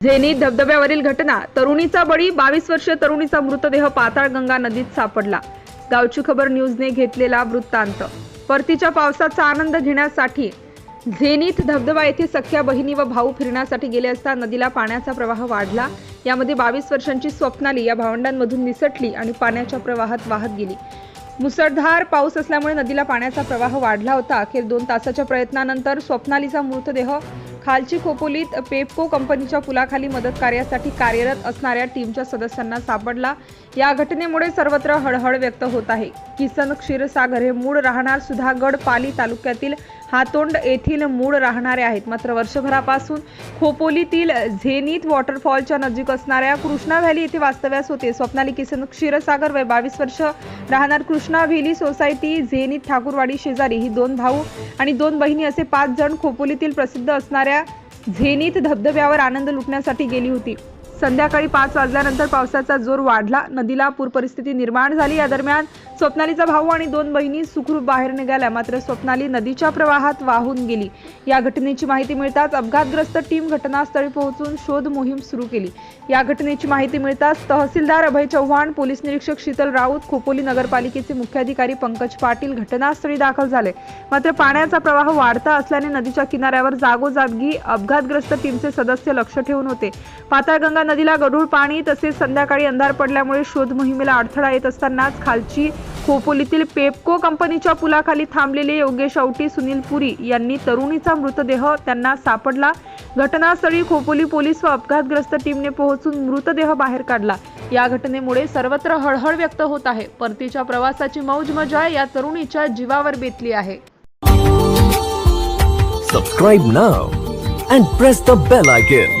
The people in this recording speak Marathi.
झेनीत धबधब्यावरील घटना तरुणीचा बळी बावीस वर्षीय तरुणीचा मृतदेह पाताळगंगा नदीत सापडला. गावची खबर न्यूजने घेतलेला वृत्तांत. परतीच्या पावसाचा आनंद घेण्यासाठी झेनीत धबधबा येथे सख्या बहिणी व भाऊ फिरण्यासाठी गेले असता नदीला पाण्याचा प्रवाह वाढला. यामध्ये बावीस वर्षांची स्वप्नाली या भावंडांमधून निसटली आणि पाण्याच्या प्रवाहात वाहत गेली. मुसळधार पाऊस असल्यामुळे नदीला पाण्याचा प्रवाह वाढला होता. अखेर दोन तासाच्या प्रयत्नानंतर स्वप्नालीचा मृतदेह खालची खोपोलीत पेपको कंपनीच्या पुलाखाली मदत कार्यासाठी कार्यरत असणाऱ्या टीमच्या सदस्यांना सापडला. या घटनेमुळे सर्वत्र हळहळ व्यक्त होत आहे. किसन क्षीरसागर हे मूळ राहणार सुधागड पाली तालुक्यातील हातोंड येथील मूळ राहणारे आहेत. मात्र वर्षभरापासून खोपोलीतील झेनीत वॉटरफॉलच्या नजीक असणाऱ्या कृष्णा व्हॅली येथे वास्तव्यास होते. स्वप्नाली किसन क्षीरसागर वय बावीस वर्ष राहणार कृष्णा व्हॅली सोसायटी झेनीत ठाकूरवाडी शेजारी. ही दोन भाऊ आणि दोन बहिणी असे पाच जण खोपोलीतील प्रसिद्ध असणाऱ्या झेनीत धबधब्यावर आनंद लुटण्यासाठी गेली होती. संध्याकाळी पाच वाजल्यानंतर पावसाचा जोर वाढला. नदीला पूर परिस्थिती निर्माण झाली. या दरम्यान स्वप्नालीचा भाऊ आणि दोन बहिणी सुखरूप बाहेर निघाल्या. मात्र स्वप्नाली नदीच्या प्रवाहात वाहून गेली. या घटनेची माहिती मिळताच अपघातग्रस्त टीम घटनास्थळी पोहोचून शोध मोहीम सुरू केली. या घटनेची माहिती मिळताच तहसीलदार अभय चव्हाण पोलीस निरीक्षक शीतल राऊत खोपोली नगरपालिकेचे मुख्याधिकारी पंकज पाटील घटनास्थळी दाखल झाले. मात्र पाण्याचा प्रवाह वाढता असल्याने नदीच्या किनाऱ्यावर जागोजागी अपघातग्रस्त टीमचे सदस्य लक्ष ठेवून होते. पाताळगंगा नदीला गढूळ पाणी तसेच संध्याकाळी अंधार पडल्यामुळे शोध मोहिमेला अडथळा येत असतानाच खालची खोपोलीतील पेपको कंपनीच्या पुलाखाली थांबलेले योगेश औटी सुनील पुरी यांनी तरुणीचा मृतदेह त्यांना सापडला. घटनास्थळी खोपोली पोलीस व अपघातग्रस्त टीमने पोहोचून मृतदेह बाहेर काढला. या घटनेमुळे सर्वत्र हळहळ व्यक्त होत आहे. परतीच्या प्रवासाची मौज मजा या तरुणीच्या जीवावर बेतली आहे. Subscribe now and press the bell icon